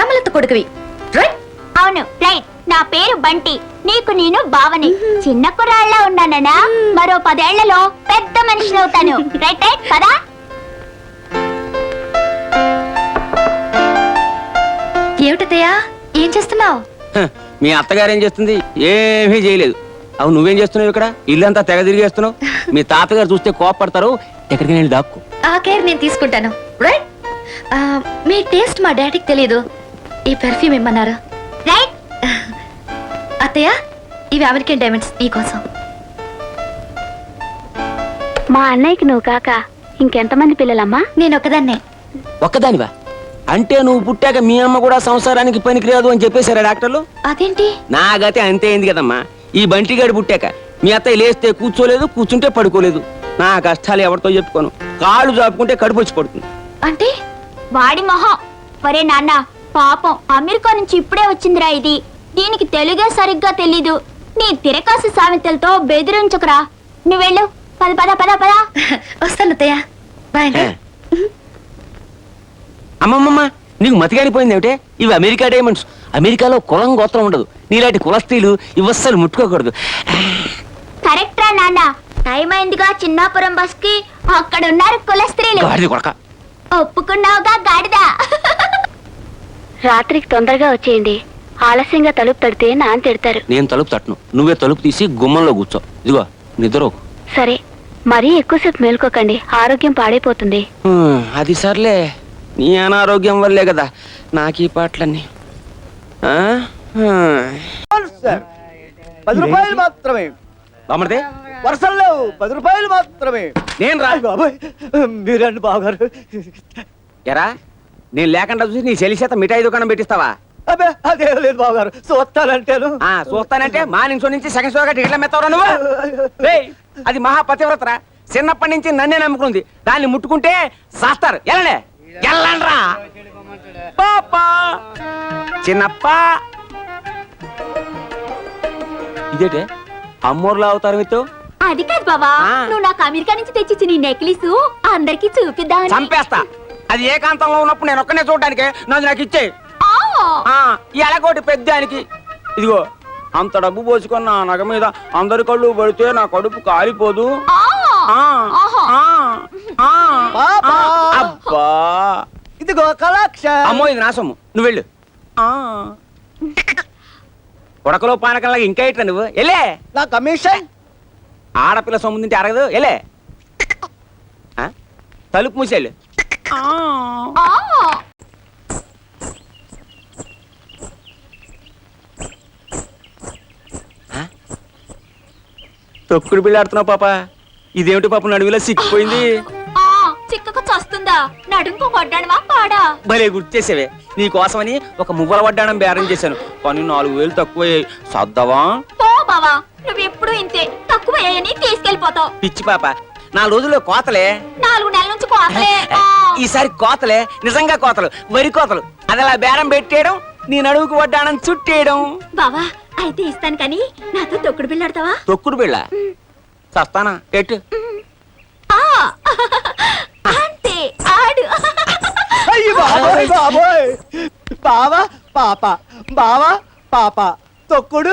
శ్యామలత కొడుకువి. రైట్ అవును. రైట్ నా పేరు బంటి. నీకు నేను బావని చిన్న కుర్రాళ్ళ ఉన్నాననా మరో పదేళ్ళలో పెద్ద మనిషిని అవుతాను. రైట్ రైట్ పదా. ఏమిటతయ్యా ఏం చేస్తున్నావు? హ, మీ అత్తగారు ఏం చేస్తుంది? ఏమీ చేయలేదు. అవు నువ్వేం చేస్తున్నావు ఇక్కడ? ఇల్లంతా తెగ తిరిగేస్తున్నావు మీ తాతగారు చూస్తే కోపడతారు. ఎక్కడికి నేను దాక్కు. ఆ కేర్ నేను తీసుకుంటాను. రైట్ మీ టేస్ట్ మా డాడీకి తెలియదు ఈ పెర్ఫ్యూమ్ ఇమ్మన్నారు రైట్ అత్తయ్య ఇవి అమెరికన్ డైమండ్స్ నీకోసం మా అన్నయ్యకి నువ్వు కాక ఇంకెంతమంది పిల్లలమ్మా? నేను ఒకదాన్నే. ఒక్కదానివా? అంటే నువ్వు పుట్టాక మీ అమ్మ కూడా సంసారానికి పనికిరాదు అని చెప్పేశారా డాక్టర్లు? అదేంటి? నా గతి అంతే అయింది కదమ్మా. ఈ బంటిగాడు పుట్టాక మీ అత్తయ్య లేస్తే కూర్చోలేదు కూర్చుంటే పడుకోలేదు. నా కష్టాలు ఎవరితో చెప్పుకోను. కాళ్ళు చాపుకుంటే కడుపు వచ్చి పడుతుంది. అంటే? వాడి మొహం. ఒరే నాన్న పాపం అమెరికా నుంచి ఇప్పుడే వచ్చిందిరా ఇది. దీనికి తెలుగే సరిగ్గా తెలీదు. నీ తిరకాసు సామెతలతో బెదిరించుకురా. నువ్వు వెళ్ళు. పద పద పద పద. వస్తాను బాయ్. అమ్మమ్మమ్మ నీకు మతిగానిపోయింది ఏమిటే? ఇవి అమెరికా డైమండ్స్. అమెరికాలో కులం గోత్రం ఉండదు. నీలాంటి కులస్త్రీలు ఇవస్సలు ముట్టుకోకూడదు. కరెక్ట్ రా నాన్న. టైం అయిందిగా చిన్నాపురం బస్కి అక్కడ ఉన్నారు కులస్త్రీలు. గాడిద కొడక. ఒప్పుకున్నావుగా గాడిదా. రాత్రికి తొందరగా వచ్చేయండి. ఆలస్యంగా తలుపు తడితే నాన్న తిడతారు. నేను తలుపు తట్టును. నువ్వే తలుపు తీసి గుమ్మంలో కూర్చో. ఇదిగో నిద్రకు సరే మరీ ఎక్కువసేపు మేల్కోకండి. ఆరోగ్యం పాడైపోతుంది. హ్మ్, అది సర్లే. నీ అనారోగ్యం వల్లే కదా నాకు ఈ పాటలన్నీ. ఆ? హ్మ్. సార్. పది రూపాయలు మాత్రమే. బామ్మర్దే వరుసలు లేవు. పది రూపాయలు మాత్రమే. నేను రా. అయ్ బాబోయ్. మీరండి బావగారు ఎరా? నేను లేకుండా చూసి నీ చెల్లి చేత మిఠాయి దుకాణం పెట్టిస్తావా? అబ్బే అదేం లేదు బావగారు చూస్తానంటేను. ఆ చూస్తానంటే మా నుంచి నుంచి సెకండ్ షోగా టికెట్ల మెత్తవరా నువ్వు? రేయ్, అది మహా పతివ్రతరా. చిన్నప్పటి నుంచి నన్నే నమ్ముకుంది. దాన్ని ముట్టుకుంటే సాస్తారు. ఎలానే ఎల్లండ్రా. పాపా. చిన్నప్ప. ఇదేటే? అమ్మోర్లా అవుతారు మీతో అది కాదు బావా. ఆ. నువ్వు నాకు అమెరికా నుంచి తెచ్చిచ్చిన నీ నెక్లెస్ అందరికి చూపిద్దామని. చంపేస్తా. అది ఏకాంతంలో ఉన్నప్పుడు నేను ఒక్కనే చూడడానికి? నాది నాకు ఇచ్చే ఆ. ఈ ఎలగోటి పెద్దానికి. ఇదిగో అంత డబ్బు పోసుకున్న నా నగ మీద అందరి కళ్ళు పడితే నా కడుపు కాలిపోదు. ఆ. ఆ, ఆహా. ఆ, ఆ, పాపా. ఆ, అబ్బా. ఇదిగో కలాక్ష అమ్మో ఇది నా సొమ్ము. నువ్వు వెళ్ళు. ఆ. ఉడకలో పానకంలాగా ఇంకా ఇట్లా నువ్వు? వెళ్ళే. నా కమిషన్. ఆడపిల్ల సొమ్ము తింటే అరగదు. వెళ్ళే. ఆ? తలుపు మూసేళ్ళు ఆ. తొక్కుడు బిళ్ళాడుతున్నావు పాప. ఇదేమిటి పాప నడువిలో సిక్కిపోయింది ఆ. చిక్కకు చస్తుందా? నడుంకో కొట్టాడవా పాడా? భలే గుర్తు చేసేవే నీ కోసమని ఒక మువ్వల వడ్డాణం బేరం చేశాను. కానీ నాలుగు వేలు తక్కువ సర్దవా? పో బావా నువ్వు ఎప్పుడు ఇంతే తక్కువ అయ్యని తీసుకెళ్ళిపోతావు పిచ్చి పాప నా రోజుల్లో కోతలే. నాలుగు నెలల నుంచి కోసలే ఆ. ఈసారి కోతలే నిజంగా కోతలు వరి కోతలు. అది అలా బేరం పెట్టేయడం? నీ నడువుకు వడ్డాణం చుట్టేయడం. బావా అయితే ఇస్తాను కానీ నాతో తొక్కుడు బిళ్ళాడతావా తొక్కుడు బిళ్ళ? చస్తానా? ఎట్టు ఆ. అంతే ఆడు. అయ్యి బాబోయ్ బాబోయ్. బావ పాప బావ పాప తొక్కుడు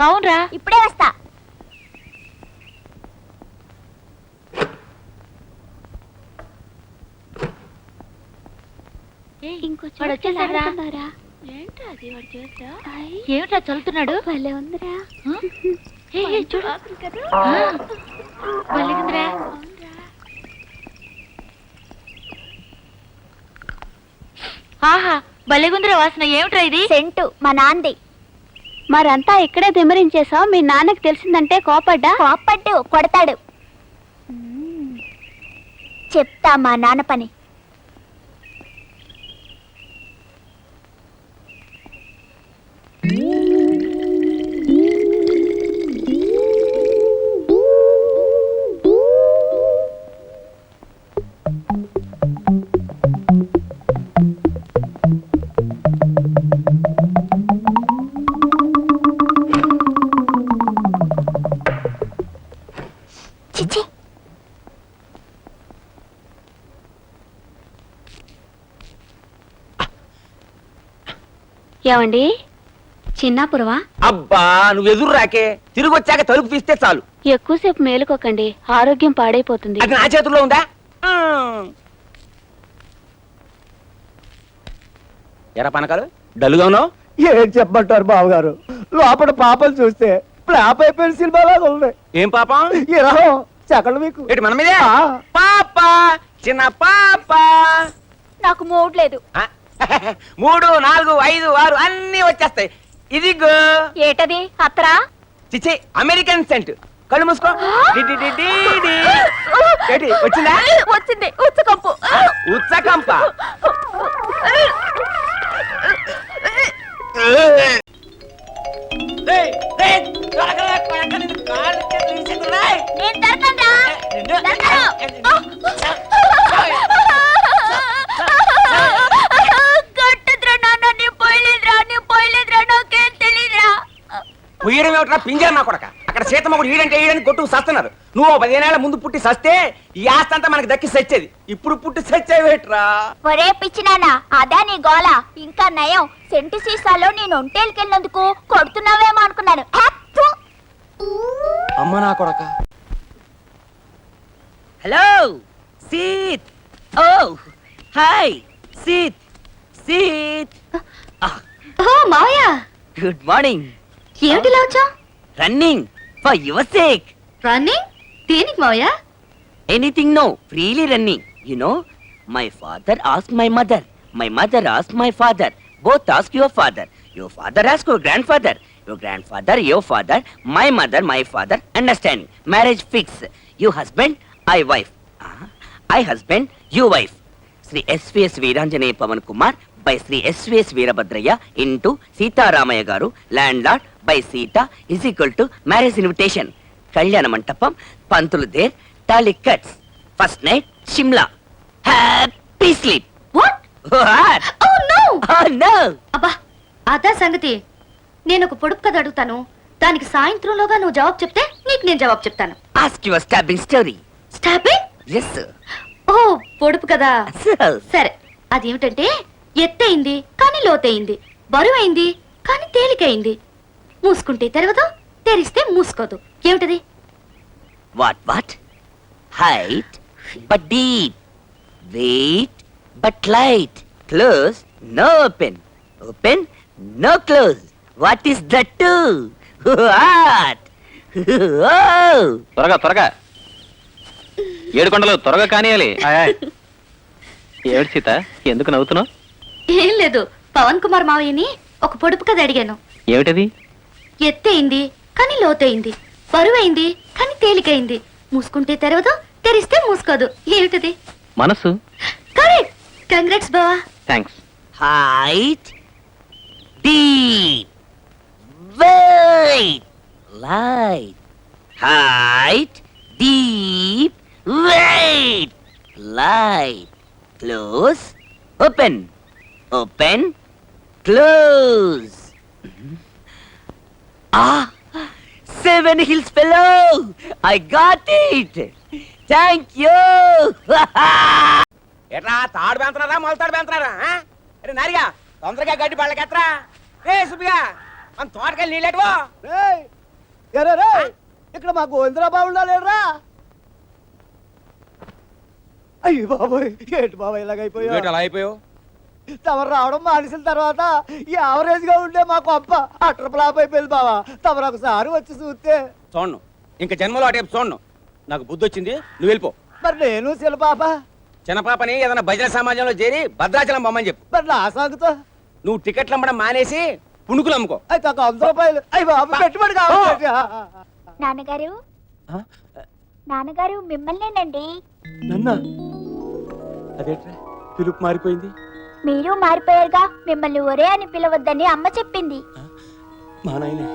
అవునరా. ఇప్పుడే వస్తా. ఇంకో వాడు. ఏమిట్రా చల్లుతున్నాడు? భలే ఉందిరా. ఏ, ఏ, చూడు. ఆ, భలేగుందిరా. ఆహా భలేగుందిరా వాసన. ఏమిట్రా ఇది? సెంటు మా నాంది మరంతా ఇక్కడే దిమరించేసావు మీ నాన్నకి తెలిసిందంటే కోపడ్డా? కోప్పట్టు కొడతాడు. చెప్తా మా నాన్న పని. చిచ్చి ఏమండి? చిన్నాపురవా అబ్బా నువ్వు ఎదురు రాకే. తిరిగి వచ్చాక తలుపు తీస్తే చాలు. ఎక్కువసేపు మేలుకోకండి. ఆరోగ్యం పాడైపోతుంది. నా చేతుల్లో ఉందా? ఎరా పనకాలు? డల్గా ఉన్నావు? ఏం చెప్పమంటారు బావగారు? లోపల పాపలు చూస్తే ప్లాప్ అయిపోయిన సినిమాలాగా ఉంది. ఏం పాపం? సెకండ్ మీకు. ఏంటి మన మీదే? ఆ. పాప చిన్న పాప. నాకు మూడ్ లేదు. ఆ, మూడు నాలుగు ఐదు ఆరు అన్ని వచ్చేస్తాయి. ఇదిగో. ఏటది? అత్తరా? చిచ్చి అమెరికన్ సెంట్. కళ్ళు మూసుకో. D, D, D, D, D. ఏంటి వచ్చిందా? వచ్చింది. ఉచ్చకంపు ఉచ్చకంప ఏయ్, ఏయ్, త్వరగా ఉయ్యడం ఏమిట్రా? పింజారు నా కొడక. అక్కడ సీతమ్మగుడు ఈడంటే ఈడని సస్తున్నారు. నువ్వు పదిహేనేళ్ళ ముందు పుట్టి సస్తే ఈ ఆస్తి అంతా మనకి దక్కి సచ్చేది. ఇప్పుడు పుట్టి సచ్చేవేట్రా? ఒరే పిచ్చి నాన్న అదా నీ గోల ఇంకా నయం. సెంటి సీసాలో నేను ఒంటేలకెళ్ళినందుకు కొడుతున్నావేమో అనుకున్నాను! అమ్మ నా కొడక. Hello Seeth. Oh hi Seeth సీత్. ఓ మావయ్య. Good morning. ఏమిటిలా వచ్చా running for your sake. Running? దేనికి మావయ్య? Anything no freely running. You know my father ask my mother. My mother ask my father. Both ask your father. Your father ask your grandfather your grandfather your father my mother my father understanding marriage fix you husband I wife I husband you wife Shri SVS Veeranjaneya Pavan Kumar by Shri SVS Veerabhadrayya into Sitaramayya గారు landlord by Sita is equal to marriage invitation కళ్యాణ మంటపం పంతులు there tali cuts first night Shimla happy sleep what what oh no no అబ్బా అదా సంగతి నేను ఒక పొడుపు కథ అడుగుతాను. దానికి సాయంత్రంలోగా నువ్వు జవాబు చెప్తే నీకు నేను జవాబు చెప్తాను. Ask your stabbing story stopping yes ఓ పొడుపు కదా సరే అదేమిటంటే ఎత్తయింది కానీ లోతయింది. బరువైంది కానీ తేలికైంది. మూసుకుంటే తెరవదు తెరిస్తే మూసుకోదు. ఏమిటది? What what height but deep weight but light close no open open no close what is that what? త్వరగా త్వరగా. ఏడు కొండలు త్వరగా కానియాలి. ఏడు సీత? ఎందుకు నవ్వుతున్నావు? ఏం లేదు పవన్ కుమార్ మావయ్యని ఒక పొడుపు కథ అడిగాను. ఏమిటది? ఎత్తయింది కానీ లోతయింది. బరువైంది కానీ తేలికైంది. మూసుకుంటే తెరవదు తెరిస్తే మూసుకోదు. ఏమిటది? మనసు. కరెక్ట్. కంగ్రాట్స్ బావా. Thanks height, deep, wait, light, height, deep, wait, light, close, open, open, close. Ah, seven hills below. I got it. Thank you. ఎట్లా తాడు బెంతనారా మొలతాడు బెంతనారా అరే నారిగా తొందరగా గడ్డి పళ్ళకెత్తరా ఏ సుబ్బిగా మన తోటకెళ్ళి ఎరే రేయ్, ఇక్కడ మా గోవిందరా బాగుండాలేరా అయ్యి బాబోయ్ ఏంటి బాబాయ్ ఇలాగైపోయా అలా అయిపోయావు? తమరు రావడం మానేసిన తర్వాత యావరేజ్గా ఉండే మా కొంప అటర్ ఫ్లాప్ అయిపోయింది బావా. తమరు ఒకసారి వచ్చి చూస్తే చూడను ఇంకా జన్మలో అటేపు చూడను నాకు బుద్ధి వచ్చింది నువ్వు వెళ్ళిపో. మరి నేను శిలపాప? చిన్నపాపని ఏదైనా భజన సమాజంలో చేరి భద్రాచలం బొమ్మని చెప్పు. మరి నా సాగుతో? నువ్వు టికెట్లు అమ్మడం మానేసి పుణుకులు అమ్ముకో అయితే ఒక వంద రూపాయలు. అయ్యి బాబు పెట్టుబడి కావాలి నాన్నగారు నాన్నగారు మిమ్మల్నేనండి. నన్నా? అదేట్రా పిలుపు మారిపోయింది. మీరు మారిపోయారుగా మిమ్మల్ని ఒరే అని పిలవద్దని అమ్మ చెప్పింది. మా నాయనే.